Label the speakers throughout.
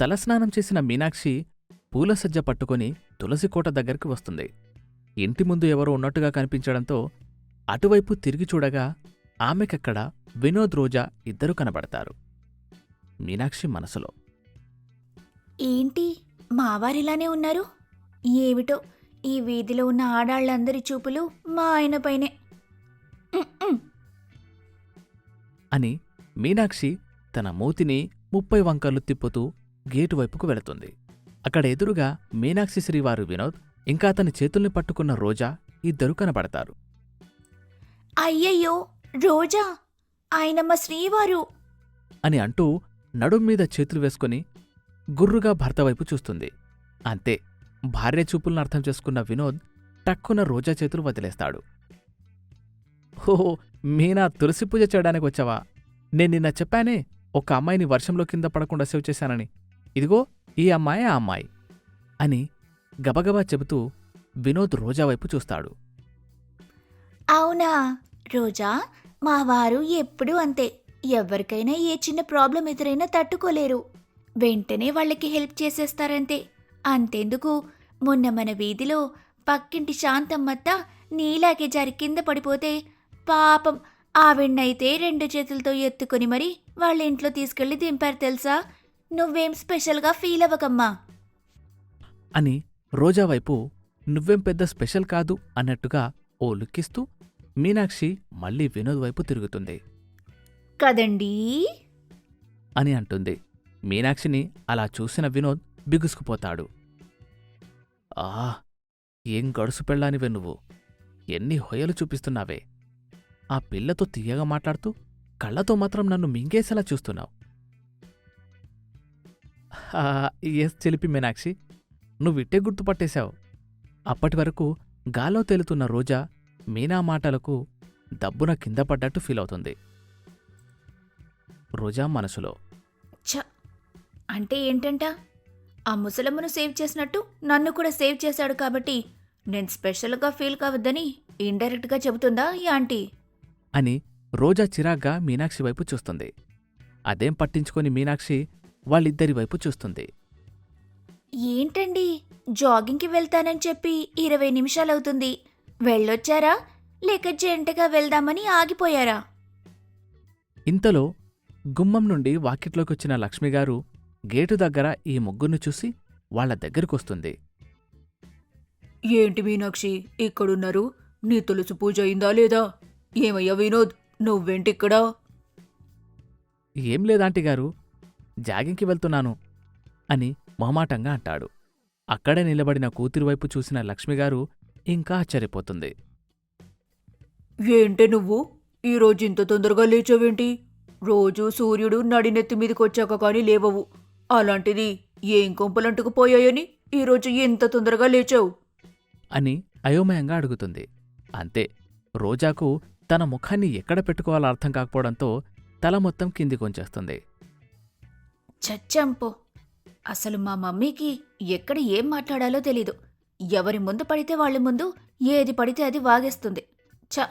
Speaker 1: తలస్నానం చేసిన మీనాక్షి పూల సజ్జ పట్టుకొని తులసికోట దగ్గరికి వస్తుంది. ఇంటి ముందు ఎవరో ఉన్నట్టుగా కనిపించడంతో అటువైపు తిరిగి చూడగా ఆమెకక్కడ వినోద్ రోజా ఇద్దరు కనబడతారు. మీనాక్షి మనసులో
Speaker 2: ఏంటి? మావారిలానే ఉన్నారు? ఏమిటో? ఈ వీధిలో ఉన్న ఆడాళ్ళందరి చూపులు మా ఆయన పైనే. ఉమ్, ఉమ్.
Speaker 1: అని మీనాక్షి తన మూతిని ముప్పై వంకర్లు తిప్పుతూ గేటు వైపుకు వెళుతుంది. అక్కడ ఎదురుగా మీనాక్షి శ్రీవారు వినోద్ ఇంకా అతని చేతుల్ని పట్టుకున్న రోజా ఇద్దరు కనబడతారు.
Speaker 2: అయ్యయ్యో! రోజా! ఆయన మా శ్రీవారు!
Speaker 1: అని అంటూ నడుం మీద చేతులు వేసుకుని గుర్రుగా భర్త వైపు చూస్తుంది. అంతే భార్య చూపులను అర్థం చేసుకున్న వినోద్ టక్కున రోజా చేతులు వదిలేస్తాడు. ఓహో మీనా తులసి పూజ చేయడానికి వచ్చావా? నేను నిన్న చెప్పానే ఒక అమ్మాయిని వర్షంలో కింద పడకుండా సేవ్ చేశానని. ఇదిగో ఈ అమ్మాయి ఆ అమ్మాయి అని గబగబా చెబుతూ వినోద్ రోజా వైపు చూస్తాడు.
Speaker 2: అవునా రోజా? మా వారు ఎప్పుడూ అంతే. ఎవరికైనా ఏ చిన్న ప్రాబ్లం ఎదురైనా తట్టుకోలేరు. వెంటనే వాళ్ళకి హెల్ప్ చేసేస్తారంతే. అంతెందుకు? మొన్న మన వీధిలో పక్కింటి శాంతమ్మత్త నీలాగే జారి కింద పడిపోతే పాపం. ఆవిడ్నైతే రెండు చేతులతో ఎత్తుకొని మరి వాళ్ళ ఇంట్లో తీసుకెళ్ళి దింపారు తెలుసా? నువ్వేం స్పెషల్గా ఫీల్ అవ్వకమ్మా.
Speaker 1: అని రోజా వైపు నువ్వేం పెద్ద స్పెషల్ కాదు అన్నట్టుగా ఓ లుక్కిస్తూ మీనాక్షి మళ్ళీ వినోద్ వైపు తిరుగుతుంది.
Speaker 2: కదండీ?
Speaker 1: అని అంటుంది. మీనాక్షిని అలా చూసిన వినోద్ బిగుసుకుపోతాడు. ఆ ఏం గడుసు పెళ్ళానివే నువ్వు. ఎన్ని హొయలు చూపిస్తున్నావే. ఆ పిల్లతో తీయగా మాట్లాడుతూ కళ్ళతో మాత్రం నన్ను మింగేసేలా చూస్తున్నావు. ఎస్ చెలిపి మీనాక్షి. నువ్విట్టే గుర్తుపట్టేశావు అప్పటి వరకు గాల్లో తేలుతున్న రోజా మీనా మాటలకు దబ్బున కింద పడ్డట్టు ఫీల్ అవుతుంది. రోజా మనసులో.
Speaker 2: ఛ! అంటే ఏంటంట? ఆ ముసలమ్మను సేవ్ చేసినట్టు నన్ను కూడా సేవ్ చేశాడు కాబట్టి నేను స్పెషల్గా ఫీల్ కావద్దని ఇండైరెక్ట్గా చెబుతుందా ఈ ఆంటీ?
Speaker 1: అని రోజా చిరాగ్గా మీనాక్షి వైపు చూస్తుంది. అదేం పట్టించుకొని మీనాక్షి వాళ్ళిద్దరి వైపు చూస్తుంది.
Speaker 2: ఏంటండి? జాగింగ్కి వెళ్తానని చెప్పి ఇరవై నిమిషాలవుతుంది. వెళ్ళొచ్చారా? లేక జంటగా వెళ్దామని ఆగిపోయారా?
Speaker 1: ఇంతలో గుమ్మం నుండి వాకిట్లోకొచ్చిన లక్ష్మిగారు గేటు దగ్గర ఈ ముగ్గుర్ని చూసి వాళ్ళ దగ్గరికొస్తుంది.
Speaker 3: ఏంటి మీనాక్షి? ఇక్కడున్నారు నీ తులసి పూజ అయిందా లేదా? ఏమయ్యా వినోద్? నువ్వేంటిక్కడా?
Speaker 1: ఏం లేదాంటిగారు జాగింగ్కి వెళ్తున్నాను అని మొహమాటంగా అంటాడు. అక్కడే నిలబడిన కూతురి వైపు చూసిన లక్ష్మిగారు ఇంకా ఆశ్చర్యపోతుంది.
Speaker 3: ఏంటి నువ్వు? ఈరోజు ఇంత తొందరగా లేచావేంటి? రోజు సూర్యుడు నడినెత్తి మీదకొచ్చాక కానీ లేవవు. అలాంటిది ఏం కొంపలంటుకు పోయాయని ఈరోజు ఎంత తొందరగా లేచావు?
Speaker 1: అని అయోమయంగా అడుగుతుంది. అంతే రోజాకు తన ముఖాన్ని ఎక్కడ పెట్టుకోవాలో అర్థం కాకపోవడంతో తల మొత్తం కింది కొంచేస్తుంది
Speaker 2: చచ్చంపో. అసలు మా మమ్మీకి ఎక్కడ ఏం మాట్లాడాలో తెలీదు. ఎవరి ముందు పడితే వాళ్ళ ముందు ఏది పడితే అది వాగేస్తుంది. ఛ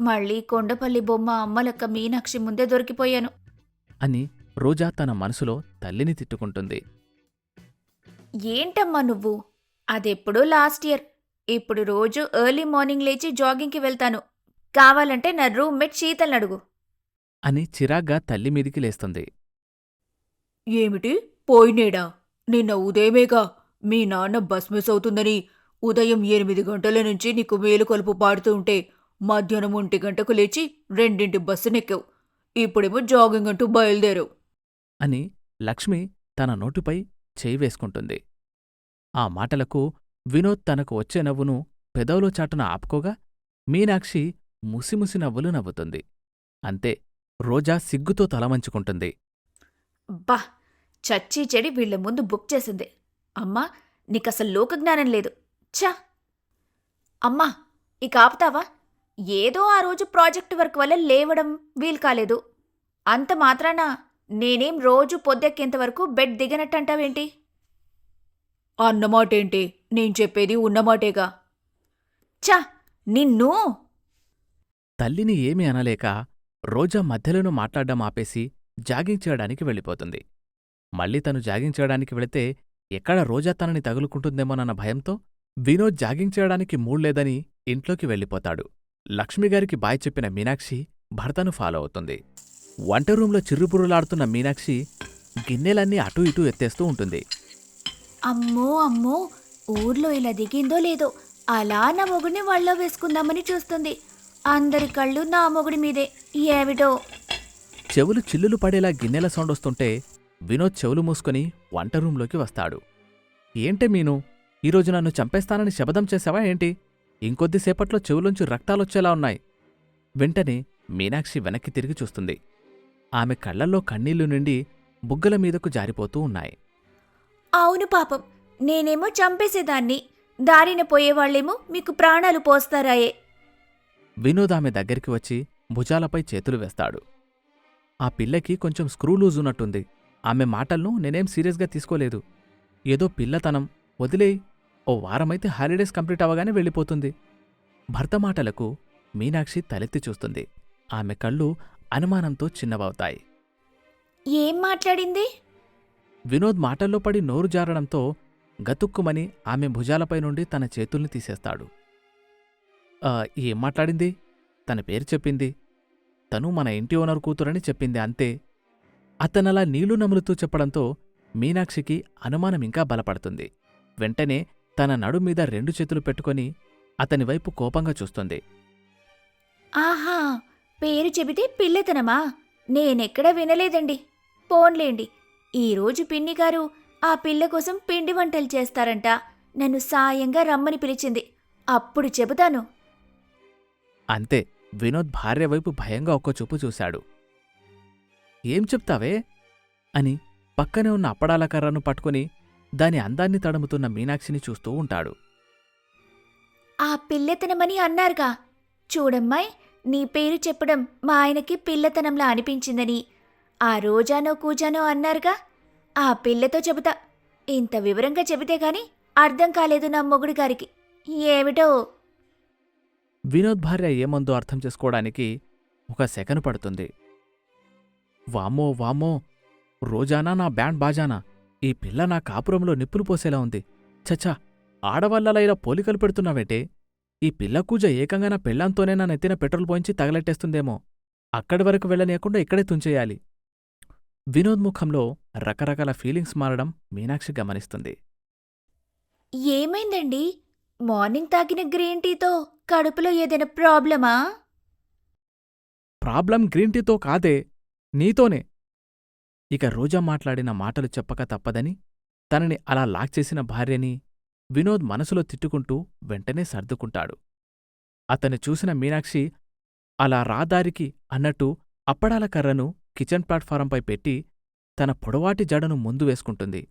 Speaker 2: మళ్ళీ కొండపల్లి బొమ్మ అమ్మలక్క మీనాక్షి ముందే దొరికిపోయాను.
Speaker 1: అని రోజా తన మనసులో తల్లిని తిట్టుకుంటుంది.
Speaker 2: ఏంటమ్మా నువ్వు? అదెప్పుడో లాస్ట్ ఇయర్. ఇప్పుడు రోజు ఎర్లీ మార్నింగ్ లేచి జాగింగ్కి వెళ్తాను. కావాలంటే నా రూమ్మేట్ శీతల్ని అడుగు.
Speaker 1: అని చిరాగ్గా తల్లి మీదికి లేస్తుంది.
Speaker 3: ఏమిటి? పోయినేడా నిన్న ఉదయమేగా మీ నాన్న బస్ మిస్ అవుతుందని ఉదయం ఎనిమిది గంటల నుంచి నీకు మేలుకొలుపు పాడుతూ ఉంటే మధ్యాహ్నం ఒంటి గంటకు లేచి రెండింటి బస్సు నెక్కావు ఇప్పుడేమో జాగింగ్ అంటూ బయలుదేరావు.
Speaker 1: అని లక్ష్మి తన నోటిపై చేయి వేసుకుంటుంది. ఆ మాటలకు వినోద్ తనకు వచ్చే నవ్వును పెదవులో చాటున ఆపుకోగా మీనాక్షి ముసిముసి నవ్వులు నవ్వుతుంది. అంతే రోజా సిగ్గుతో తలవంచుకుంటుంది.
Speaker 2: బా చచ్చి చెడి వీళ్ళ ముందు బుక్ చేసింది. అమ్మా నీకసలు లోకజ్ఞానం లేదు. ఛా! అమ్మా ఇక ఆపుతావా? ఏదో ఆ రోజు ప్రాజెక్ట్ వర్క్ వల్ల లేవడం వీలు కాలేదు. అంత మాత్రాన నేనేం రోజు పొద్దెక్కేంత వరకు బెడ్ దిగనట్టంటావేంటి?
Speaker 3: అన్నమాటేంటి నేను చెప్పేది ఉన్నమాటేగా
Speaker 2: ఛా! నిన్ను!
Speaker 1: తల్లిని ఏమీ అనలేక రోజా మధ్యలోనూ మాట్లాడడం ఆపేసి జాగింగ్ చేయడానికి వెళ్ళిపోతుంది. మళ్ళీ తను జాగింగ్ చేయడానికి వెళితే ఎక్కడ రోజా తనని తగులుకుంటుందేమోనన్న భయంతో వినోద్ జాగింగ్ చేయడానికి మూడ్లేదని ఇంట్లోకి వెళ్ళిపోతాడు. లక్ష్మిగారికి బాయ్ చెప్పిన మీనాక్షి భర్తను ఫాలో అవుతుంది. వంట రూంలో చిర్రుపురులాడుతున్న మీనాక్షి గిన్నెలన్నీ అటూ ఇటూ ఎత్తేస్తూ ఉంటుంది.
Speaker 2: అమ్మో అమ్మో! ఊర్లో ఇలా దిగిందో లేదో అలా నా మొగుడిని వాళ్ళలో వేసుకుందామని చూస్తుంది. అందరి కళ్ళు నా మొగుడి మీదే. ఏమిటో
Speaker 1: చెవులు చిల్లులు పడేలా గిన్నెల సౌండ్ వస్తుంటే వినోద్ చెవులు మూసుకొని వంట రూంలోకి వస్తాడు. ఏంటే మీను? ఈరోజు నన్ను చంపేస్తానని శపథం చేశావా ఏంటి? ఇంకొద్దిసేపట్లో చెవులోంచి రక్తాలొచ్చేలా ఉన్నాయి. వెంటనే మీనాక్షి వెనక్కి తిరిగి చూస్తుంది. ఆమె కళ్ళల్లో కన్నీళ్ళు నిండి బుగ్గల మీదకు జారిపోతూ ఉన్నాయి.
Speaker 2: అవును పాపం. నేనేమో చంపేసేదాన్ని. దారిన పోయేవాళ్ళేమో మీకు ప్రాణాలు పోస్తారాయే.
Speaker 1: వినోద్ ఆమె దగ్గరికి వచ్చి భుజాలపై చేతులు వేస్తాడు. ఆ పిల్లకి కొంచెం స్క్రూ లూజ్ ఉన్నట్టుంది. ఆమె మాటలను నేనేం సీరియస్గా తీసుకోలేదు. ఏదో పిల్లతనం. వదిలేయ్ ఓ వారమైతే హాలిడేస్ కంప్లీట్ అవ్వగానే వెళ్ళిపోతుంది. భర్త మాటలకు మీనాక్షి తలెత్తి చూస్తుంది. ఆమె కళ్ళు అనుమానంతో చిన్నవవుతాయి.
Speaker 2: ఏం మాట్లాడింది?
Speaker 1: వినోద్ మాటల్లో పడి నోరు జారడంతో గతుక్కుమని ఆమె భుజాలపై నుండి తన చేతుల్ని తీసేస్తాడు. "ఆ, ఏం మాట్లాడింది? తన పేరు చెప్పింది. తను మన ఇంటి ఓనర్ కూతురని చెప్పింది అంతే. అతనలా నీళ్ళు నములుతూ చెప్పడంతో మీనాక్షికి అనుమానం ఇంకా బలపడుతుంది. వెంటనే తన నడు మీద రెండు చేతులు పెట్టుకొని అతని వైపు కోపంగా చూస్తుంది.
Speaker 2: ఆహా! పేరు చెబితే పిల్లతనమా? నేనెక్కడ వినలేదండి. పోన్లేండి. ఈరోజు పిన్ని గారు ఆ పిల్ల కోసం పిండి వంటలు చేస్తారంట. నన్ను సాయంగా రమ్మని పిలిచింది. అప్పుడు చెబుతాను.
Speaker 1: అంతే. వినోద్ భార్య వైపు భయంగా ఒక్క చూపు చూశాడు. ఏం చెప్తావే? అని పక్కనే ఉన్న అప్పడాల కర్రను పట్టుకుని దాని అందాన్ని తడుముతున్న మీనాక్షిని చూస్తూ ఉంటాడు.
Speaker 2: ఆ పిల్లతనమని అన్నారుగా. చూడమ్మాయ్ నీ పేరు చెప్పడం మా ఆయనకి పిల్లతనంలా అనిపించిందని. ఆ రోజానో కూజానో అన్నారుగా. ఆ పిల్లతో చెబుతా. ఇంత వివరంగా చెబితే గాని అర్థం కాలేదు నా మొగుడు గారికి. ఏమిటో?
Speaker 1: వినోద్ భార్య ఏమందో అర్థం చేసుకోవడానికి ఒక సెకను పడుతుంది. వామ్మో వామ్మో. రోజానా నా బ్యాండ్ బాజానా? ఈ పిల్ల నా కాపురంలో నిప్పులు పోసేలా ఉంది. చచ్చా ఆడవాళ్ళలా ఇలా పోలికలు పెడుతున్నావేంటే? ఈ పిల్ల కూజ ఏకంగా నా పెళ్ళాంతోనే నా నెత్తిన పెట్రోల్ పోయించి తగలెట్టేస్తుందేమో. అక్కడి వరకు వెళ్ళనీయకుండా ఇక్కడే తుంచేయాలి. వినోద్ ముఖంలో రకరకాల ఫీలింగ్స్ మారడం మీనాక్షి గమనిస్తుంది.
Speaker 2: ఏమైందండి? మార్నింగ్ తాగిన గ్రీన్ టీతో కడుపులో ఏదైనా ప్రాబ్లమా?
Speaker 1: ప్రాబ్లం గ్రీన్ టీతో కాదే నీతోనే. ఇక రోజా మాట్లాడిన మాటలు చెప్పక తప్పదని తనని అలా లాక్చేసిన భార్యని వినోద్ మనసులో తిట్టుకుంటూ వెంటనే సర్దుకుంటాడు. అతను చూసిన మీనాక్షి అలా రాదారికి అన్నట్టు అప్పడాల కర్రను కిచెన్ ప్లాట్ఫారంపై పెట్టి తన పొడవాటి జడను ముందు వేసుకుంటుంది.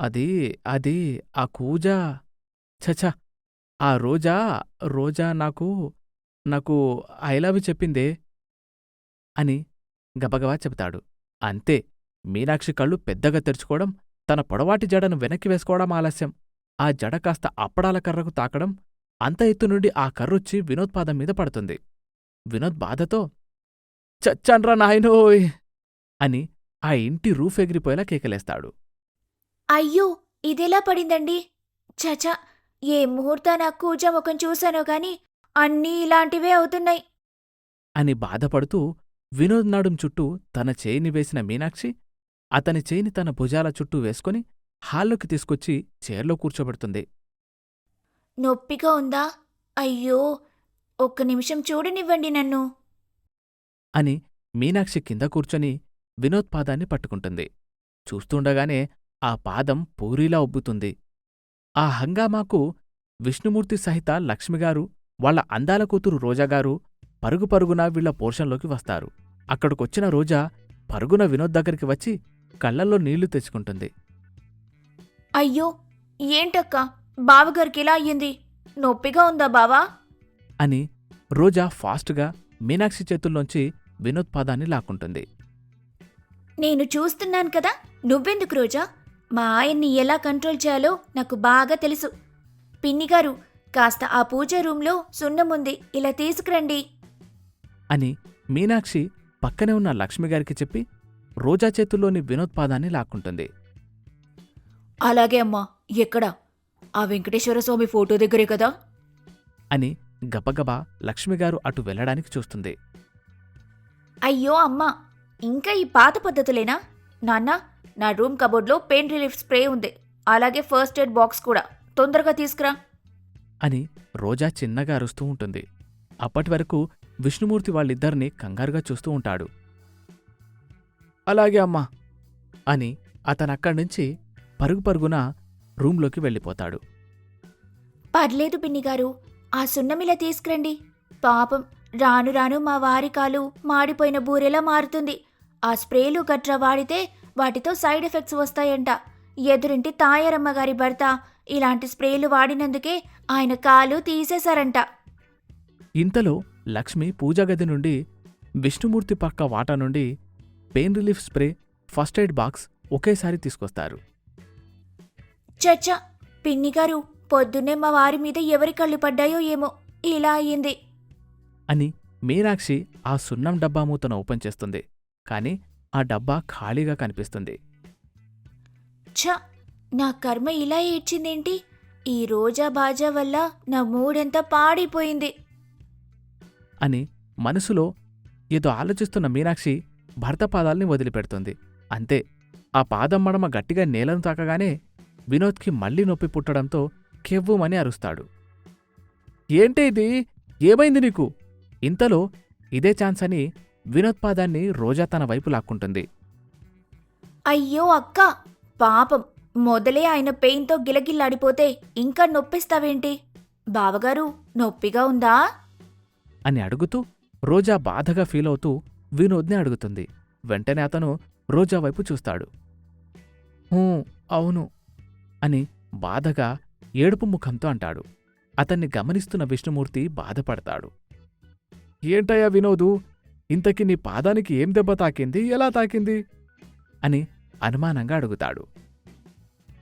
Speaker 1: అది అది ఆ కూజా. ఛఛ! ఆ రోజా రోజా నాకు నాకు ఐలావి చెప్పిందే. అని గబగబా చెబుతాడు. అంతే మీనాక్షి కళ్ళు పెద్దగా తెరుచుకోవడం తన పొడవాటి జడను వెనక్కి వేసుకోవడం ఆలస్యం. ఆ జడ కాస్త అప్పడాల కర్రకు తాకడం అంత ఎత్తు నుండి ఆ కర్రొచ్చి వినోద్ పాదం మీద పడుతుంది. వినోద్ బాధతో చచ్చాన్రా నాయనోయ్! అని ఆ ఇంటి రూఫ్ ఎగిరిపోయేలా కేకలేస్తాడు.
Speaker 2: అయ్యో ఇదెలా పడిందండి? చచ ఏ ముహూర్తాన కూజా ముఖం చూశానో గాని అన్నీ ఇలాంటివే అవుతున్నాయి.
Speaker 1: అని బాధపడుతూ వినోద్ నడుం చుట్టూ తన చేయిని వేసిన మీనాక్షి అతని చేయిని తన భుజాల చుట్టూ వేసుకుని హాల్లోకి తీసుకొచ్చి చైర్లో కూర్చోబెడుతుంది.
Speaker 2: నొప్పిగా ఉందా? అయ్యో ఒక్క నిమిషం చూడనివ్వండి నన్ను.
Speaker 1: అని మీనాక్షి కింద కూర్చొని వినోద్ పాదాన్ని పట్టుకుంటుంది. చూస్తుండగానే ఆ పాదం పూరీలా ఉబ్బుతుంది. ఆ హంగామాకు విష్ణుమూర్తి సహిత లక్ష్మిగారు వాళ్ళ అందాల కూతురు రోజాగారు పరుగు పరుగున వీళ్ళ పోర్షన్లోకి వస్తారు. అక్కడికొచ్చిన రోజా పరుగున వినోద్ దగ్గరికి వచ్చి కళ్ళల్లో నీళ్ళు తెచ్చుకుంటుంది.
Speaker 2: అయ్యో ఏంటక్క? బావగారికి ఇలా అయ్యింది? నొప్పిగా ఉందా బావా?
Speaker 1: అని రోజా ఫాస్ట్గా మీనాక్షి చేతుల్లోంచి వినోద్ పాదాన్ని లాక్కుంటుంది.
Speaker 2: నేను చూస్తున్నాను కదా నువ్వెందుకు రోజా? మా ఆయన్ని ఎలా కంట్రోల్ చేయాలో నాకు బాగా తెలుసు. పిన్నిగారు కాస్త ఆ పూజ రూంలో సున్నముంది ఇలా తీసుకురండి.
Speaker 1: అని మీనాక్షి పక్కనే ఉన్న లక్ష్మిగారికి చెప్పి రోజా చేతుల్లోని వినోద్ పాదాన్ని లాక్కుంటుంది.
Speaker 3: అలాగే అమ్మా ఎక్కడ? ఆ వెంకటేశ్వర స్వామి ఫోటో దగ్గరే కదా?
Speaker 1: అని గబగబా లక్ష్మిగారు అటు వెళ్ళడానికి చూస్తుంది.
Speaker 2: అయ్యో అమ్మా ఇంకా ఈ పాత పద్ధతులేనా? నాన్న నా రూమ్ కబోర్డ్లో పెయిన్ రిలీఫ్ స్ప్రే ఉంది. అలాగే ఫస్ట్ ఎయిడ్ బాక్స్ కూడా. తొందరగా తీసుకురా.
Speaker 1: అని రోజా చిన్నగా అరుస్తూ ఉంటుంది. అప్పటి వరకు విష్ణుమూర్తి వాళ్ళిద్దరినీ కంగారుగా చూస్తూ ఉంటాడు. అలాగే అమ్మా. అని అతనక్కడి నుంచి పరుగు పరుగున రూంలోకి వెళ్ళిపోతాడు.
Speaker 2: పర్లేదు పిన్ని గారు ఆ సున్నమిలా తీసుకురండి. పాపం రాను రాను మా వారి కాలు మాడిపోయిన బూరెలా మారుతుంది. ఆ స్ప్రేలు గట్రా వాడితే వాటితో సైడ్ ఎఫెక్ట్స్ వస్తాయంట. ఎదురింటి తాయారమ్మ గారి భర్త ఇలాంటి స్ప్రేలు వాడినందుకే ఆయన కాలు తీసేశారంట.
Speaker 1: ఇంతలో లక్ష్మి పూజాగది నుండి విష్ణుమూర్తి పక్క వాటా నుండి pain relief spray first aid box ఒకేసారి తీసుకొస్తారు.
Speaker 2: చచ్చ పిన్ని గారు పొద్దున్నే మా వారి మీద ఎవరి కళ్ళు పడ్డాయో ఏమో ఇలా అయ్యింది.
Speaker 1: అని మీనాక్షి ఆ సున్నం డబ్బా మూతను ఓపెన్ చేస్తుంది. కాని ఆ డబ్బా ఖాళీగా కనిపిస్తుంది.
Speaker 2: ఛ నా కర్మ ఇలా ఏడ్చిందేంటి? ఈ రోజా బాజా వల్ల నా మూడంతా పాడైపోయింది.
Speaker 1: అని మనసులో ఏదో ఆలోచిస్తున్న మీనాక్షి భర్త పాదాల్ని వదిలిపెడుతుంది. అంతే ఆ పాదం మడమ గట్టిగా నేలను తాకగానే వినోద్కి మళ్ళీ నొప్పి పుట్టడంతో కెవ్వుమని అరుస్తాడు. ఏంటి ఇది? ఏమైంది నీకు? ఇంతలో ఇదే ఛాన్స్ అని వినోద్ పాదాన్ని రోజా తన వైపు లాక్కుంటుంది.
Speaker 2: అయ్యో అక్క పాపం. మొదలే ఆయన పెయిన్తో గిలగిల్లాడిపోతే ఇంకా నొప్పిస్తావేంటి? బావగారు నొప్పిగా ఉందా?
Speaker 1: అని అడుగుతూ రోజా బాధగా ఫీలవుతూ వినోద్ని అడుగుతుంది. వెంటనే అతను రోజా వైపు చూస్తాడు. "హూ, అవును అని బాధగా ఏడుపు ముఖంతో అంటాడు. అతన్ని గమనిస్తున్న విష్ణుమూర్తి బాధపడతాడు. ఏంటయ్యా వినోదు ఇంతకీ నీ పాదానికి ఏం దెబ్బ తాకింది? ఎలా తాకింది? అని అనుమానంగా అడుగుతాడు.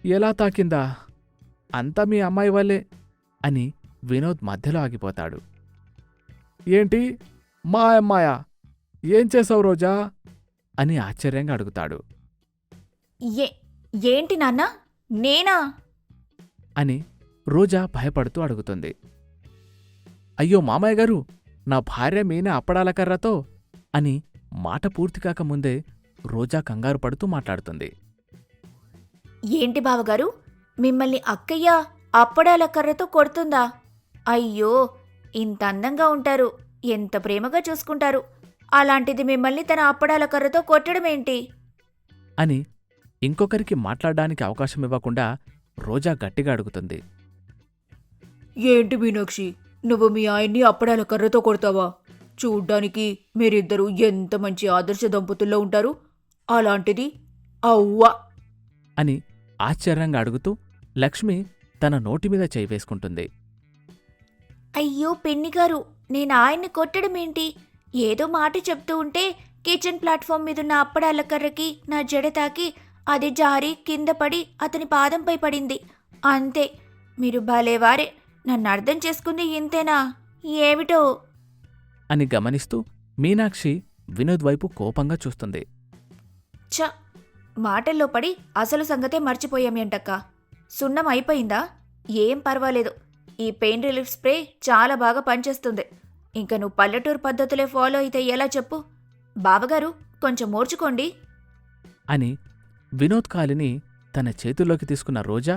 Speaker 1: ఎలా తాకిందా? అంతా మీ అమ్మాయి వల్లే అని వినోద్ మధ్యలో ఆగిపోతాడు. ఏంటి? మా అమ్మాయా ఏం చేసావు రోజా? అని ఆశ్చర్యంగా అడుగుతాడు.
Speaker 2: ఏ ఏంటి నాన్న? నేనా?
Speaker 1: అని రోజా భయపడుతూ అడుగుతుంది. అయ్యో మామయ్య గారు నా భార్య మీనే అప్పడాల కర్రతో? అని మాట పూర్తి కాకముందే రోజా కంగారు పడుతూ మాట్లాడుతుంది.
Speaker 2: ఏంటి బావగారు? మిమ్మల్ని అక్కయ్య అప్పడాల కర్రతో కొడుతుందా? అయ్యో ఇంత అందంగా ఉంటారు. ఎంత ప్రేమగా చూసుకుంటారు. అలాంటిది మిమ్మల్ని తన అప్పడాల కర్రతో కొట్టడమేంటి?
Speaker 1: అని ఇంకొకరికి మాట్లాడడానికి అవకాశం ఇవ్వకుండా రోజా గట్టిగా అడుగుతుంది.
Speaker 3: ఏంటి మీనాక్షి? నువ్వు మీ ఆయన్ని అప్పడాల కర్రతో కొడతావా? చూడ్డానికి మీరిద్దరూ ఎంత మంచి ఆదర్శ దంపతుల్లో ఉంటారు. అలాంటిది అవ్వా.
Speaker 1: అని ఆశ్చర్యంగా అడుగుతూ లక్ష్మి తన నోటి మీద చేయి వేసుకుంటుంది.
Speaker 2: అయ్యో పెన్నిగారు నేను ఆయన్ని కొట్టడమేంటి ఏదో మాట చెప్తూ ఉంటే కిచెన్ ప్లాట్ఫామ్ మీదున్న అప్పడాల కర్రకి నా జడ తాకి అది జారి కింద పడి అతని పాదంపై పడింది. అంతే. మీరు భలేవారే నన్ను అర్థం చేసుకుంది ఇంతేనా? ఏమిటో?
Speaker 1: అని గమనిస్తూ మీనాక్షి వినోద్ వైపు కోపంగా చూస్తుంది.
Speaker 2: ఛ! మాటల్లో పడి అసలు సంగతే మర్చిపోయామేంటక్క సున్నం అయిపోయిందా? ఏం పర్వాలేదు. ఈ పెయిన్ రిలీఫ్ స్ప్రే చాలా బాగా పనిచేస్తుంది. ఇంకా నువ్వు పల్లెటూరు పద్ధతులే ఫాలో అయితే ఎలా చెప్పు? బావగారు కొంచెం మోర్చుకోండి
Speaker 1: అని వినోద్ కాలిని తన చేతుల్లోకి తీసుకున్న రోజా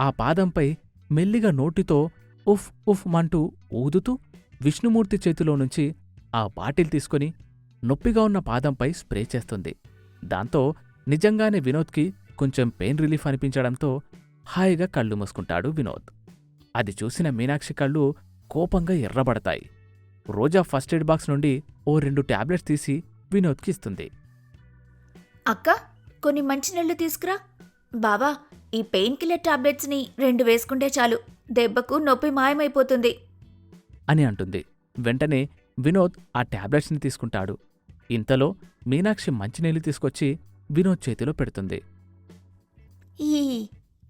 Speaker 1: ఆ పాదంపై మెల్లిగా నోటితో ఉఫ్ ఉఫ్ మంటూ ఊదుతూ విష్ణుమూర్తి చేతిలో నుంచి ఆ బాటిల్ తీసుకుని నొప్పిగా ఉన్న పాదంపై స్ప్రే చేస్తుంది. దాంతో నిజంగానే వినోద్కి కొంచెం పెయిన్ రిలీఫ్ అనిపించడంతో హాయిగా కళ్ళు మూసుకుంటాడు వినోద్. అది చూసిన మీనాక్షి కళ్ళు కోపంగా ఎర్రబడతాయి. రోజా ఫస్ట్ ఎయిడ్ బాక్స్ నుండి ఓ రెండు టాబ్లెట్స్ తీసి వినోద్కి ఇస్తుంది.
Speaker 2: అక్క కొన్ని మంచినీళ్ళు తీసుకురా. బావా ఈ పెయిన్ కిల్లర్ టాబ్లెట్స్ని రెండు వేసుకుంటే చాలు. దెబ్బకు నొప్పి మాయమైపోతుంది.
Speaker 1: అని అంటుంది. వెంటనే వినోద్ ఆ టాబ్లెట్స్ని తీసుకుంటాడు. ఇంతలో మీనాక్షి మంచినీళ్ళు తీసుకొచ్చి వినోద్ చేతిలో పెడుతుంది.
Speaker 2: ఈ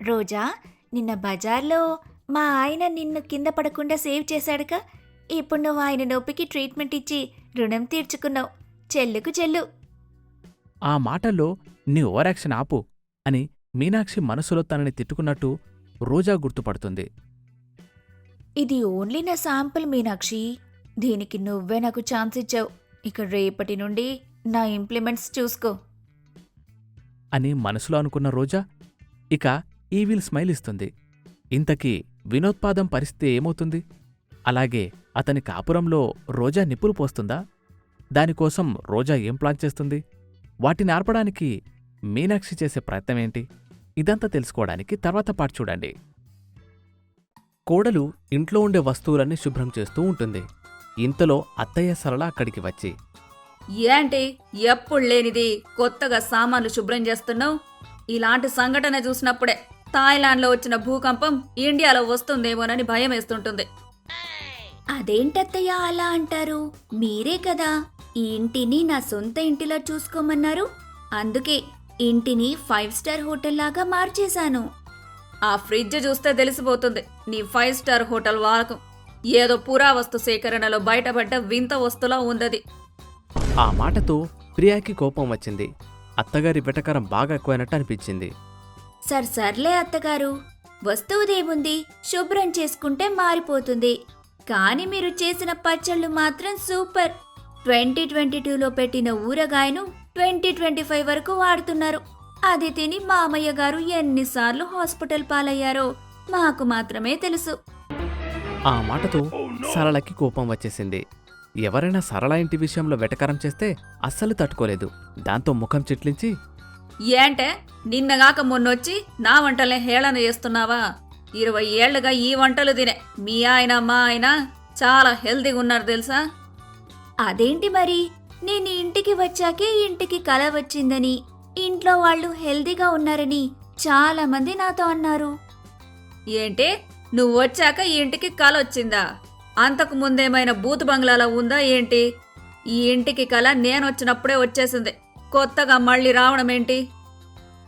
Speaker 2: రోజా నిన్న బజార్లో మా ఆయన నిన్ను కింద పడకుండా సేవ్ చేశాడుక. ఇప్పుడు నువ్వు ఆయన నొప్పికి ట్రీట్మెంట్ ఇచ్చి రుణం తీర్చుకున్నావు. చెల్లుకు చెల్లు.
Speaker 1: ఆ మాటల్లో నీ ఓవరాక్షన్ ఆపు అని మీనాక్షి మనసులో తనని తిట్టుకున్నట్టు రోజా గుర్తుపడుతుంది.
Speaker 2: ఇది ఓన్లీ నా శాంపుల్ మీనాక్షి. దీనికి నువ్వే నాకు ఛాన్స్ ఇచ్చావు. ఇక రేపటి నుండి నా ఇంప్లిమెంట్స్ చూసుకో.
Speaker 1: అని మనసులో అనుకున్న రోజా ఇక ఈవిల్ స్మైల్ ఇస్తుంది. ఇంతకీ వినోత్పాదం పరిస్థితి ఏమవుతుంది? అలాగే అతని కాపురంలో రోజా నిప్పులు పోస్తుందా? దానికోసం రోజా ఏం ప్లాన్ చేస్తుంది? వాటిని ఆర్పడానికి మీనాక్షి చేసే ప్రయత్నం ఏంటి? ఇదంతా తెలుసుకోవడానికి తర్వాత పాటు చూడండి. కోడలు ఇంట్లో ఉండే వస్తువులన్నీ శుభ్రం చేస్తూ ఉంటుంది. ఇంతలో అత్తయ్య సరళ అక్కడికి వచ్చి
Speaker 3: ఏంటి? ఎప్పుడు లేనిది కొత్తగా సామాన్లు శుభ్రం చేస్తున్నావు? ఇలాంటి సంఘటన చూసినప్పుడే థాయిలాండ్లో వచ్చిన భూకంపం ఇండియాలో వస్తుందేమోనని భయం వేస్తుంటుంది
Speaker 2: అదేంటత్తయ్య అలా అంటారు? మీరే కదా. ఈ ఇంటిని నా సొంత ఇంటిలా చూసుకోమన్నారు. అందుకే ఇంటిని ఫైవ్ స్టార్ హోటల్ లాగా మార్చేశాను.
Speaker 3: ఆ ఫ్రిడ్జ్ చూస్తే తెలిసిపోతుంది. నీ ఫైవ్ స్టార్ హోటల్ వాడకం. ఏదో పురావస్తు సేకరణలో బయటపడ్డ వింత వస్తులా ఉందది.
Speaker 1: ఆ మాటతో ప్రియాకి కోపం వచ్చింది. అత్తగారి వెటకారం బాగా ఎక్కువైనట్టు అనిపించింది.
Speaker 2: సర్ సర్లే అత్తగారు. వస్తువుదేముంది? శుభ్రం చేసుకుంటే మారిపోతుంది. కానీ మీరు చేసిన పచ్చళ్ళు మాత్రం సూపర్. ట్వంటీ ట్వంటీ టూలో పెట్టిన ఊరగాయను ట్వంటీ ట్వంటీ ఫైవ్ వరకు వాడుతున్నారు. అది తిని మామయ్య గారు ఎన్నిసార్లు హాస్పిటల్ పాలయ్యారో మాకు మాత్రమే తెలుసు.
Speaker 1: ఆ మాటతో సరళకి కోపం వచ్చేసింది. ఎవరైనా సరళ ఇంటి విషయంలో వెటకారం చేస్తే అస్సలు తట్టుకోలేదు. దాంతో ముఖం చిట్లించి
Speaker 3: ఏంటే? నిన్నగాక మొన్నొచ్చి నా వంటలే హేళన చేస్తున్నావా? ఇరవై ఏళ్ళుగా ఈ వంటలు తినే మీ ఆయన మా ఆయన చాలా హెల్తీగా ఉన్నారు తెలుసా?
Speaker 2: అదేంటి మరి? నేను ఇంటికి వచ్చాకే ఇంటికి కల వచ్చిందని ఇంట్లో వాళ్ళు హెల్దీగా ఉన్నారని చాలా మంది నాతో అన్నారు.
Speaker 3: ఏంటి? నువ్వు వచ్చాక ఈ ఇంటికి కల వచ్చిందా? అంతకు ముందేమైనా బూత్ బంగ్లాలో ఉందా ఏంటి? ఈ ఇంటికి కల నేను వచ్చినప్పుడే వచ్చేసింది. కొత్తగా మళ్ళీ రావడం ఏంటి?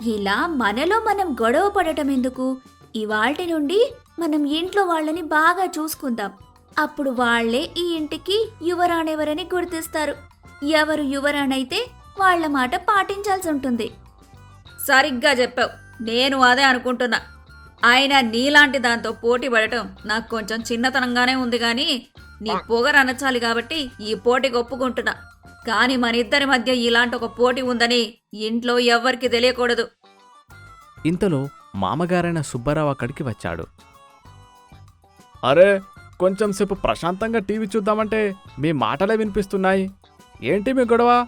Speaker 2: ఇలా మనలో మనం గొడవ పడటం ఎందుకు? ఇవాల్టి నుండి మనం ఇంట్లో వాళ్ళని బాగా చూసుకుందాం. అప్పుడు వాళ్ళే ఈ ఇంటికి యువరాణెవరని గుర్తిస్తారు. ఎవరు యువరాణైతే వాళ్ళ మాట పాటించాల్సి ఉంటుంది.
Speaker 3: సరిగ్గా చెప్పావు. నేను అదే అనుకుంటున్నా. అయినా నీలాంటి దాంతో పోటీ పడటం నాకు కొంచెం చిన్నతనంగానే ఉంది కానీ నీ పొగరు అనచాలి కాబట్టి ఈ పోటీకి ఒప్పుకుంటున్నా. కానీ మన ఇద్దరి మధ్య ఇలాంటి ఒక పోటీ ఉందని ఇంట్లో ఎవ్వరికి తెలియకూడదు.
Speaker 1: ఇంతలో మామగారైన సుబ్బారావు అక్కడికి వచ్చాడు. అరే కొంచెం సేపు ప్రశాంతంగా టీవీ చూద్దామంటే మీ మాటలే వినిపిస్తున్నాయి. ఏంటి మీ గొడవ?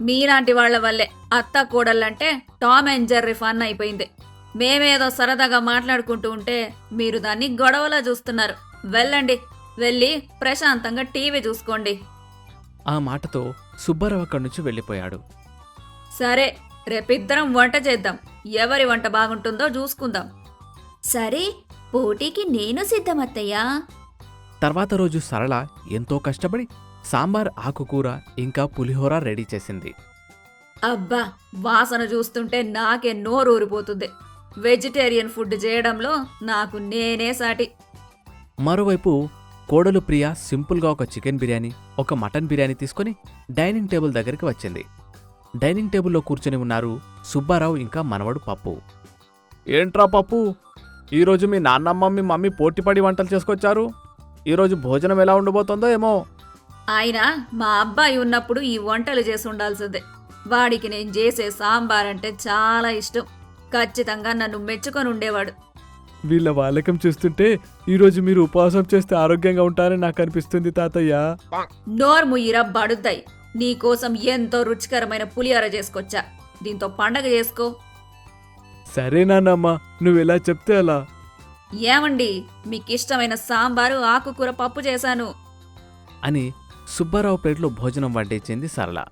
Speaker 3: మీలాంటి వాళ్ళ వల్లే అత్త కోడళ్ళంటే టామ్ అండ్ జెర్రీ ఫన్ అయిపోయింది. మేమేదో సరదాగా మాట్లాడుకుంటూ ఉంటే మీరు దాన్ని గొడవలా చూస్తున్నారు. వెళ్ళండి వెళ్ళి ప్రశాంతంగా టీవీ చూసుకోండి.
Speaker 1: ఆ మాటతో సుబ్బారావు అక్కడి నుంచి వెళ్ళిపోయాడు.
Speaker 3: సరే రేపిద్దరం వంట చేద్దాం. ఎవరి వంట బాగుంటుందో చూసుకుందాం.
Speaker 2: సరే పోటీకి నేను సిద్ధమత్తయ్యా.
Speaker 1: తర్వాత రోజు సరళ ఎంతో కష్టపడి సాంబార్ ఆకుకూర ఇంకా పులిహోర రెడీ చేసింది.
Speaker 3: అబ్బా వాసన చూస్తుంటే నాకే నోరూరిపోతుంది. వెజిటేరియన్ ఫుడ్ చేయడంలో నాకు నేనే సాటి.
Speaker 1: మరోవైపు కోడలు ప్రియ సింపుల్గా ఒక చికెన్ బిర్యానీ ఒక మటన్ బిర్యానీ తీసుకొని డైనింగ్ టేబుల్ దగ్గరికి వచ్చింది. డైనింగ్ టేబుల్లో కూర్చొని ఉన్నారు సుబ్బారావు ఇంకా మనవడు పప్పు. ఏంట్రా పప్పు? ఈరోజు మీ నాన్నమ్మ మీ మమ్మీ పోటీపడి వంటలు చేసుకొచ్చారు? ఈరోజు భోజనం ఎలా ఉండబోతుందో ఏమో?
Speaker 3: అయినా మా అబ్బాయి ఉన్నప్పుడు ఈ వంటలు చేసి ఉండాల్సిందే. వాడికి నేను చేసే సాంబార్ అంటే చాలా ఇష్టం. ఖచ్చితంగా నన్ను మెచ్చుకొని ఉండేవాడు.
Speaker 4: వీళ్ళ వాలకం చూస్తుంటే ఈరోజు మీరు ఉపవాసం చేస్తే ఆరోగ్యంగా ఉంటారని నాకు అనిపిస్తుంది తాతయ్య.
Speaker 3: నోర్ముయ్యిరా బడుద్దాయి. నీకోసం ఎంతో రుచికరమైన పులిహోర చేసుకొచ్చా. దీంతో పండగ చేసుకో.
Speaker 4: సరే నాన్నమ్మ నువ్వు ఎలా చెప్తే అలా.
Speaker 3: ఏమండి మీకిష్టమైన సాంబారు ఆకుకూర పప్పు చేశాను.
Speaker 1: అని సుబ్బారావు ప్లేట్లో భోజనం వడ్డించింది సరళ.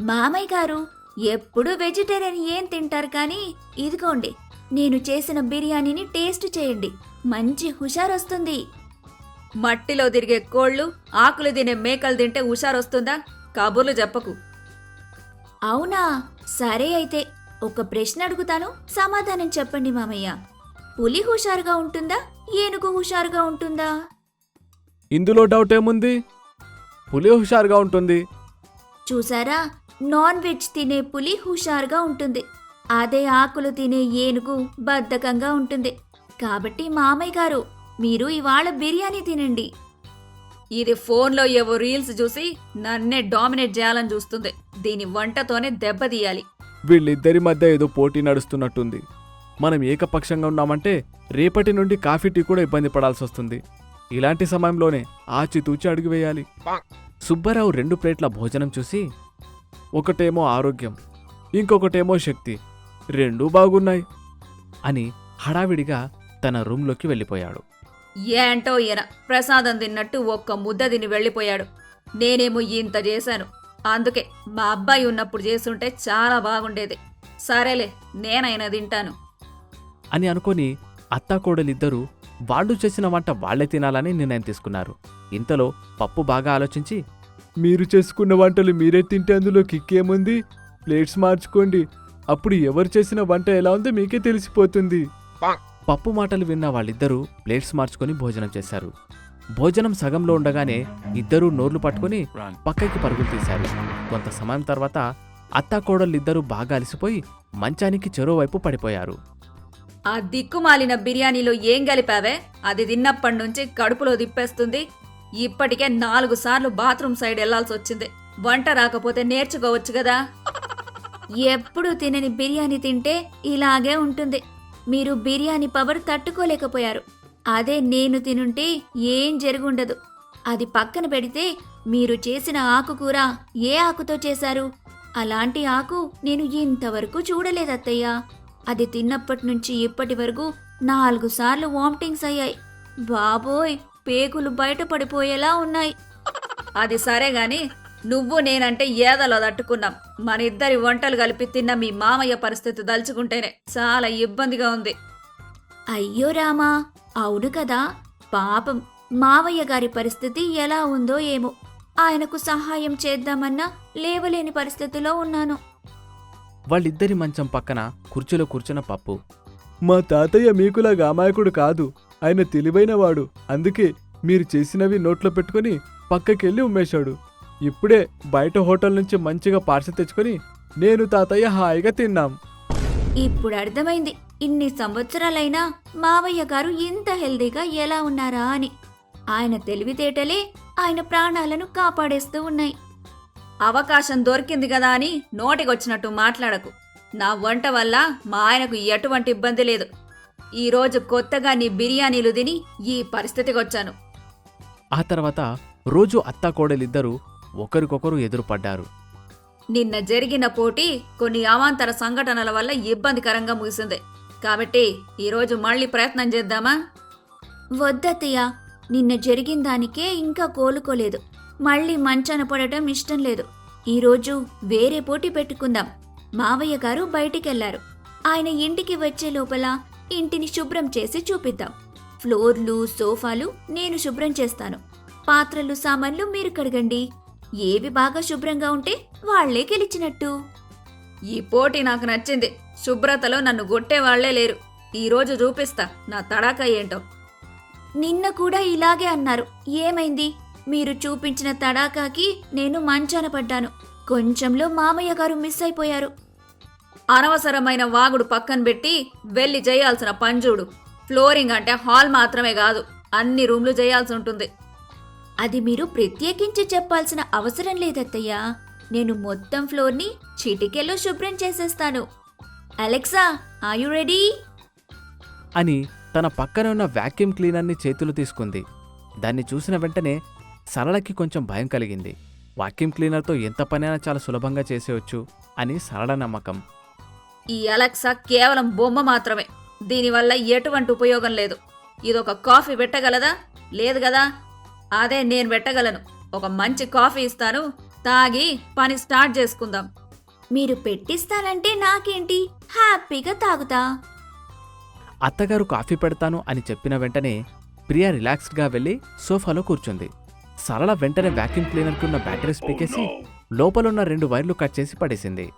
Speaker 2: మామయ్య గారు ఎప్పుడు వెజిటేరియన్ ఏం తింటారు కానీ ఇదిగోండి నేను చేసిన బిర్యానీని టేస్ట్ చేయండి. మంచి హుషారొస్తుంది.
Speaker 3: మట్టిలో తిరిగే కోళ్ళు ఆకులు తినే మేకలు తింటే హుషారొస్తుందా? కబుర్లు చెప్పకు.
Speaker 2: అవునా? సరే అయితే ఒక ప్రశ్న అడుగుతాను. సమాధానం చెప్పండి మామయ్య. పులి హుషారుగా ఉంటుందా? ఏనుగు హుషారుగా ఉంటుందా?
Speaker 4: ఇందులో డౌట్ ఏముంది? పులి హుషారుగా ఉంటుంది.
Speaker 2: చూసారా? నాన్ వెజ్ తినే పులి హుషారుగా ఉంటుంది. అదే ఆకులు తినే ఏనుగు బద్ధకంగా ఉంటుంది. కాబట్టి మామయ్య గారు మీరు ఇవాళ బిర్యానీ తినండి.
Speaker 3: ఇది ఫోన్లో ఏవో రీల్స్ చూసి నన్నే డామినేట్ చేయాలని చూస్తుంది. దీని వంటతోనే దెబ్బతీయాలి
Speaker 4: వీళ్ళిద్దరి మధ్య ఏదో పోటీ నడుస్తున్నట్టుంది. మనం ఏకపక్షంగా ఉన్నామంటే రేపటి నుండి కాఫీ టీ కూడా ఇబ్బంది పడాల్సి వస్తుంది. ఇలాంటి సమయంలోనే ఆచితూచి అడుగు వేయాలి.
Speaker 1: సుబ్బారావు రెండు ప్లేట్ల భోజనం చూసి
Speaker 4: ఒకటేమో ఆరోగ్యం ఇంకొకటేమో శక్తి. రెండూ బాగున్నాయి
Speaker 1: అని హడావిడిగా తన రూంలోకి వెళ్ళిపోయాడు.
Speaker 3: ఏంటో ఈయన? ప్రసాదం తిన్నట్టు ఒక్క ముద్ద తిని వెళ్ళిపోయాడు. నేనేమో ఇంత చేశాను. అందుకే మా అబ్బాయి ఉన్నప్పుడు చేసుంటే చాలా బాగుండేది. సరేలే నేనైనా తింటాను.
Speaker 1: అని అనుకొని అత్తాకోడలిద్దరూ వాళ్ళు చేసిన వంట వాళ్ళే తినాలని నిర్ణయం తీసుకున్నారు. ఇంతలో పప్పు బాగా ఆలోచించి
Speaker 4: మీరు చేసుకున్న వంటలు మీరే తింటే అందులో కిక్కేముంది? ప్లేట్స్ మార్చుకోండి. అప్పుడు ఎవరు చేసిన వంట ఎలా ఉందో మీకే తెలిసిపోతుంది.
Speaker 1: పప్పు మాటలు విన్న వాళ్ళిద్దరూ ప్లేట్స్ మార్చుకొని భోజనం చేశారు. భోజనం సగంలో ఉండగానే ఇద్దరూ నోర్లు పట్టుకొని పక్కకి పరుగులు తీశారు. కొంత సమయం తర్వాత అత్తాకోడళ్ళిద్దరూ బాగా అలసిపోయి మంచానికి చెరోవైపు పడిపోయారు.
Speaker 3: ఆ దిక్కుమాలిన బిర్యానీలో ఏం కలిపావే? అది తిన్నప్పటి నుంచి కడుపులో తిప్పేస్తుంది. ఇప్పటికే నాలుగు సార్లు బాత్రూమ్ సైడ్ వెళ్ళాల్సి వచ్చింది. వంట రాకపోతే నేర్చుకోవచ్చు కదా.
Speaker 2: ఎప్పుడు తినని బిర్యానీ తింటే ఇలాగే ఉంటుంది. మీరు బిర్యానీ పవర్ తట్టుకోలేకపోయారు. అదే నేను తినుంటే ఏం జరుగుండదు. అది పక్కన పెడితే మీరు చేసిన ఆకుకూర ఏ ఆకుతో చేశారు? అలాంటి ఆకు నేను ఇంతవరకు చూడలేదత్తయ్యా. అది తిన్నప్పటి నుంచి ఇప్పటి వరకు నాలుగు సార్లు వామిటింగ్స్ అయ్యాయి. బాబోయ్ పేగులు బయటపడిపోయేలా ఉన్నాయి.
Speaker 3: అది సరే గాని నువ్వు నేనంటే ఏదలో తట్టుకున్నాం. మన ఇద్దరి వంటలు కలిపి తిన్న మీ మామయ్య పరిస్థితి దలుచుకుంటేనే చాలా ఇబ్బందిగా ఉంది.
Speaker 2: అయ్యో రామా అవును కదా. పాపం మావయ్య గారి పరిస్థితి ఎలా ఉందో ఏమో. ఆయనకు సహాయం చేద్దామన్నా లేవలేని పరిస్థితిలో ఉన్నాను.
Speaker 1: వాళ్ళిద్దరి మంచం పక్కన కుర్చీలో కూర్చున్న పప్పు.
Speaker 4: మా తాతయ్య మీకులాగా అమాయకుడు కాదు. ఆయన తెలివైనవాడు. అందుకే మీరు చేసినవి నోట్లో పెట్టుకొని పక్కకెళ్ళి ఉమ్మేశాడు. ఇప్పుడే బయట హోటల్ నుంచి మంచిగా పార్సల్ తెచ్చుకొని నేను తాతయ్య హాయిగా తిన్నాం.
Speaker 2: ఇప్పుడు అర్థమైంది. ఇన్ని సంవత్సరాలైనా మావయ్య గారు ఇంత హెల్దీగా ఎలా ఉన్నారా అని. ఆయన తెలివితేటలే ఆయన ప్రాణాలను కాపాడేస్తూ ఉన్నాయి.
Speaker 3: అవకాశం దొరికింది కదా అని నోటికొచ్చినట్టు మాట్లాడకు. నా వంట వల్ల మా ఆయనకు ఎటువంటి ఇబ్బంది లేదు. ఈరోజు కొత్తగా నీ బిర్యానీలు తిని ఈ పరిస్థితికి వచ్చాను
Speaker 1: ఆ తర్వాత రోజు అత్తాకోడలిద్దరూ ఒకరికొకరు ఎదురుపడ్డారు.
Speaker 3: నిన్న జరిగిన పోటీ కొన్ని అవాంతర సంఘటనల వల్ల ఇబ్బందికరంగా ముగిసింది. కాబట్టి ఈరోజు మళ్ళీ ప్రయత్నం చేద్దామా?
Speaker 2: వద్దత్తయ్య నిన్న జరిగిన దానికే ఇంకా కోలుకోలేదు. మళ్ళీ మంచాన పడటం ఇష్టం లేదు. ఈరోజు వేరే పోటీ పెట్టుకుందాం. మావయ్య గారు బయటికెళ్ళారు. ఆయన ఇంటికి వచ్చే లోపల ఇంటిని శుభ్రం చేసి చూపిద్దాం. ఫ్లోర్లు సోఫాలు నేను శుభ్రం చేస్తాను. పాత్రలు సామాన్లు మీరు కడగండి. ఏవి బాగా శుభ్రంగా ఉంటే వాళ్ళే గెలిచినట్టు.
Speaker 3: ఈ పోటీ నాకు నచ్చింది. శుభ్రతలో నన్ను గొట్టేవాళ్ళే లేరు. ఈరోజు చూపిస్తా నా తడాక ఏంటో.
Speaker 2: నిన్న కూడా ఇలాగే అన్నారు. ఏమైంది? మీరు చూపించిన తడాకాకి నేను మంచాన పడ్డాను. కొంచెంలో మామయ్య గారు మిస్ అయిపోయారు.
Speaker 3: అనవసరమైన వాగుడు పక్కన పెట్టి వెళ్ళి చేయాల్సిన పంజుడు ఫ్లోరింగ్ అంటే హాల్ మాత్రమే కాదు. అన్ని రూమ్లు చేయాల్సి ఉంటుంది.
Speaker 2: అది మీరు ప్రత్యేకించి చెప్పాల్సిన అవసరం లేదత్తయ్యా. నేను మొత్తం ఫ్లోర్ని చిటికెలో శుభ్రం చేసేస్తాను. అలెక్సా ఆర్ యు రెడీ
Speaker 1: అని తన పక్కన ఉన్న వాక్యూమ్ క్లీనర్ని చేతులు తీసుకుంది. దాన్ని చూసిన వెంటనే సరళకి కొంచెం భయం కలిగింది. వాక్యూమ్ క్లీనర్తో ఎంత పనైనా చాలా సులభంగా చేసేయొచ్చు అని సరళ నమ్మకం.
Speaker 3: ఈ అలెక్సా కేవలం బొమ్మ మాత్రమే. దీనివల్ల ఎటువంటి ఉపయోగం లేదు. ఇదొక కాఫీ పెట్టగలదా? లేదు కదా? అదే నేను పెట్టగలను. ఒక మంచి కాఫీ ఇస్తాను. తాగి పని స్టార్ట్ చేసుకుందాం.
Speaker 2: మీరు పెట్టిస్తానంటే నాకేంటి? హ్యాపీగా తాగుతా.
Speaker 1: అత్తగారు కాఫీ పెడతాను అని చెప్పిన వెంటనే ప్రియా రిలాక్స్డ్గా వెళ్ళి సోఫాలో కూర్చుంది. సరళ వెంటనే వాక్యూమ్ క్లీనర్కి ఉన్న బ్యాటరీస్ పీకేసి లోపలున్న రెండు వైర్లు కట్ చేసి పడేసింది.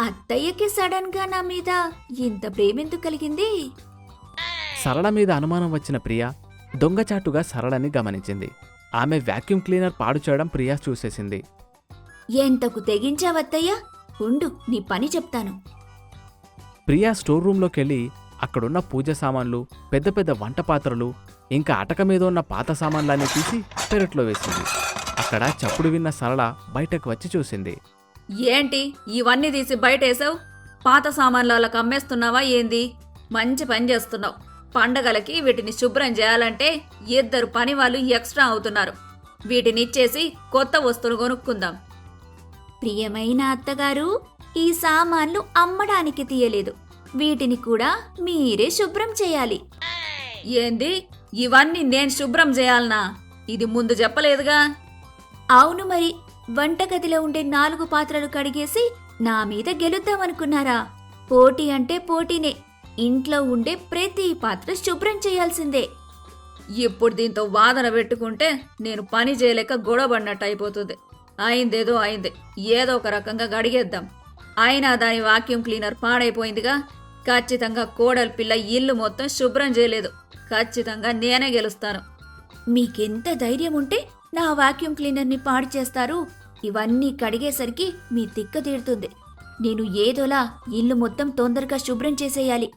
Speaker 2: అత్తయ్యకి సడన్గా నా మీద ఇంత ప్రేమెందుకు కలిగింది?
Speaker 1: సరళ మీద అనుమానం వచ్చిన ప్రియా దొంగచాటుగా సరళని గమనించింది. ఆమె వాక్యూమ్ క్లీనర్ పాడు చేయడం ప్రియా చూసేసింది.
Speaker 2: ఎంతకు తెగించావత్తయ్యా? ఉండు నీ పని చెప్తాను.
Speaker 1: ప్రియా స్టోర్ రూంలోకెళ్ళి అక్కడున్న పూజ సామాన్లు పెద్ద పెద్ద వంట పాత్రలు ఇంకా అటక మీద ఉన్న పాత సామాన్లన్నీ తీసి పెరట్లో వేసింది. అక్కడ చప్పుడు విన్న సరళ బయటకు వచ్చి చూసింది.
Speaker 3: ఏంటి? ఇవన్నీ తీసి బయటేసావు? పాత సామాన్లు వాళ్ళకి అమ్మేస్తున్నావా ఏంది? మంచి పని చేస్తున్నావు. పండగలకి వీటిని శుభ్రం చేయాలంటే ఇద్దరు పని వాళ్ళు ఎక్స్ట్రా అవుతున్నారు. వీటిని ఇచ్చేసి కొత్త వస్తువులు కొనుక్కుందాం.
Speaker 2: ప్రియమైన అత్తగారు ఈ సామాన్లు అమ్మడానికి తీయలేదు. వీటిని కూడా మీరే శుభ్రం చేయాలి.
Speaker 3: ఏంది? ఇవన్నీ నేను శుభ్రం చేయాలనా? ఇది ముందు చెప్పలేదుగా?
Speaker 2: అవును మరి వంటగదిలో ఉండే నాలుగు పాత్రలు కడిగేసి నా మీద గెలుద్దామనుకున్నారా? పోటీ అంటే పోటీనే. ఇంట్లో ఉండే ప్రతి పాత్ర శుభ్రం చేయాల్సిందే.
Speaker 3: ఇప్పుడు దీంతో వాదన పెట్టుకుంటే నేను పని చేయలేక గొడవబడినట్టు అయిపోతుంది. అయిందేదో అయింది. ఏదో ఒక రకంగా గడిగేద్దాం. అయినా దాని వాక్యూమ్ క్లీనర్ పాడైపోయిందిగా. ఖచ్చితంగా కోడలి పిల్ల ఇల్లు మొత్తం శుభ్రం చేయలేదు. ఖచ్చితంగా నేనే గెలుస్తాను.
Speaker 2: మీకెంత ధైర్యం ఉంటే నా వాక్యూమ్ క్లీనర్ని పాడు చేస్తారు. ఇవన్నీ కడిగేసరికి మీ తిక్క తీరుతుంది. నేను ఏదోలా ఇల్లు మొత్తం తొందరగా శుభ్రం చేసేయాలి.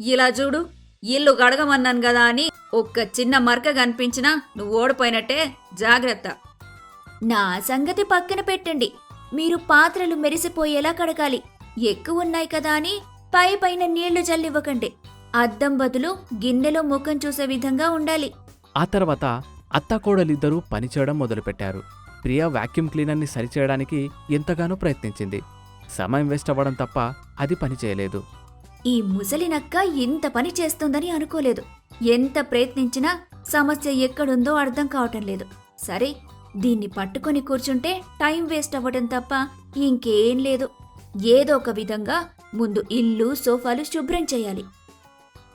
Speaker 3: ఇలా చూడు ఇల్లు గడగమన్నాను కదా అని ఒక్క చిన్న మరక కనిపించినా నువ్వు ఓడిపోయినట్టే జాగ్రత్త.
Speaker 2: నా సంగతి పక్కన పెట్టండి. మీరు పాత్రలు మెరిసిపోయేలా కడగాలి. ఎక్కువ ఉన్నాయి కదా అని పై పైన నీళ్ళు జల్లివ్వకండి. అద్దం బదులు గిన్నెలో ముఖం చూసే విధంగా ఉండాలి.
Speaker 1: ఆ తర్వాత అత్తాకోడలిద్దరూ పనిచేయడం మొదలుపెట్టారు. ప్రియా వాక్యూమ్ క్లీనర్ని సరిచేయడానికి ఎంతగానో ప్రయత్నించింది. సమయం వేస్ట్ అవ్వడం తప్ప అది పనిచేయలేదు
Speaker 2: ఈ ముసలినక్క ఇంత పని చేస్తుందని అనుకోలేదు. ఎంత ప్రయత్నించినా సమస్య ఎక్కడుందో అర్థం కావటం లేదు. సరే దీన్ని పట్టుకొని కూర్చుంటే టైం వేస్ట్ అవ్వటం తప్ప ఇంకేం లేదు. ఏదో ఒక విధంగా ముందు ఇల్లు సోఫాలు శుభ్రం చేయాలి.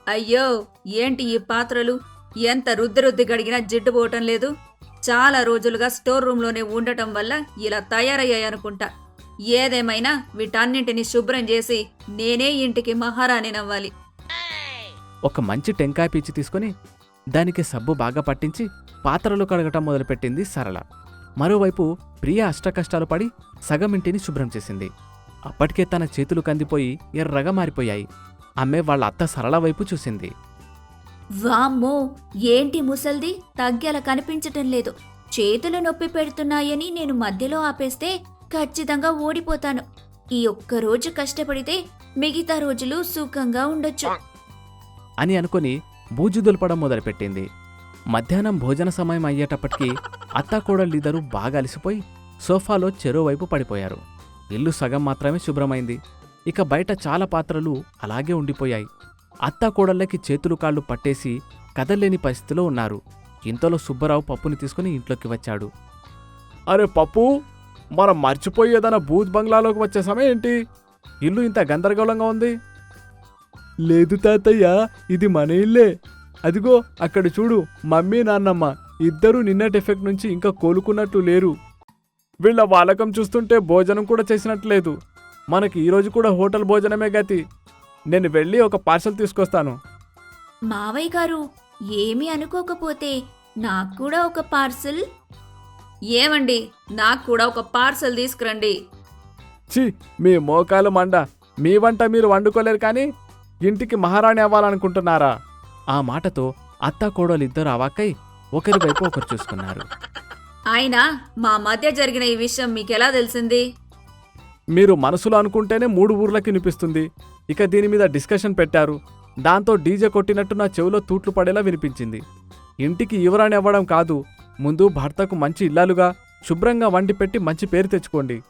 Speaker 3: అయ్యో ఏంటి ఈ పాత్రలు? ఎంత రుద్ది రుద్ది గడిగినా జిడ్డు పోవటం లేదు. చాలా రోజులుగా స్టోర్ రూమ్లోనే ఉండటం వల్ల ఇలా తయారయ్యాయనుకుంటా. ఏదేమైనా వీటన్నింటిని శుభ్రం చేసి నేనే ఇంటికి మహారాణి నవ్వాలి.
Speaker 1: ఒక మంచి టెంకాయ పీచి తీసుకొని దానికి సబ్బు బాగా పట్టించి పాత్రలు కడగటం మొదలుపెట్టింది సరళ. మరోవైపు ప్రియ అష్టకష్టాలు పడి సగం ఇంటిని శుభ్రం చేసింది. అప్పటికే తన చేతులు కందిపోయి ఎర్రగా మారిపోయాయి. ఆమె వాళ్ళ అత్త సరళ వైపు చూసింది.
Speaker 2: వామ్మో ఏంటి ముసల్ది? తగ్గేలా కనిపించటం లేదు. చేతులు నొప్పి పెడుతున్నాయని నేను మధ్యలో ఆపేస్తే ఖచ్చితంగా ఓడిపోతాను. ఈ ఒక్క రోజు కష్టపడితే మిగతా రోజులు సుఖంగా ఉండొచ్చు.
Speaker 1: అని అనుకుని బూజు దులపడం మొదలుపెట్టింది. మధ్యాహ్నం భోజన సమయం అయ్యేటప్పటికి అత్తాకోడళ్ళిద్దరూ బాగా అలసిపోయి సోఫాలో చెరోవైపు పడిపోయారు. ఇల్లు సగం మాత్రమే శుభ్రమైంది. ఇక బయట చాలా పాత్రలు అలాగే ఉండిపోయాయి. అత్తాకోడళ్ళకి చేతులు కాళ్ళు పట్టేసి కదల్లేని పరిస్థితిలో ఉన్నారు. ఇంతలో సుబ్బరావు పప్పుని తీసుకుని ఇంట్లోకి వచ్చాడు.
Speaker 4: అరే పప్పు! మనం మర్చిపోయి ఏదైనా బూత్ బంగ్లాలోకి వచ్చే సమయం ఏంటి? ఇల్లు ఇంత గందరగోళంగా ఉంది. లేదు తాతయ్య ఇది మన ఇల్లే. అదిగో అక్కడ చూడు మమ్మీ నాన్నమ్మ ఇద్దరూ నిన్నటి ఎఫెక్ట్ నుంచి ఇంకా కోలుకున్నట్టు లేరు. వీళ్ళ వాలకం చూస్తుంటే భోజనం కూడా చేసినట్లేదు మనకి ఈరోజు కూడా హోటల్ భోజనమే గతి. నేను వెళ్ళి ఒక పార్సల్ తీసుకొస్తాను.
Speaker 2: మావయ్య గారు ఏమీ అనుకోకపోతే నాకు కూడా ఒక పార్సల్?
Speaker 3: ఏమండి నాకు కూడా ఒక పార్సల్ తీసుకురండి.
Speaker 4: ఛీ మీ మోకాలు మండ. మీ వంట మీరు వండుకోలేరు కానీ ఇంటికి మహారాణి అవ్వాలనుకుంటున్నారా?
Speaker 1: ఆ మాటతో అత్తాకోడలిద్దరూ అవాక్కై ఒకరి వైపు ఒకరు చూసుకున్నారు.
Speaker 3: అయినా మా మధ్య జరిగిన ఈ విషయం మీకెలా తెలిసింది?
Speaker 4: మీరు మనసులో అనుకుంటేనే మూడు ఊర్లకి వినిపిస్తుంది. ఇక దీని మీద డిస్కషన్ పెట్టారు. దాంతో డీజే కొట్టినట్టు నా చెవిలో తూట్లు పడేలా వినిపించింది. ఇంటికి యువరాణి అవ్వడం కాదు ముందు భర్తకు మంచి ఇల్లాలుగా శుభ్రంగా వండి పెట్టి మంచి పేరు తెచ్చుకోండి.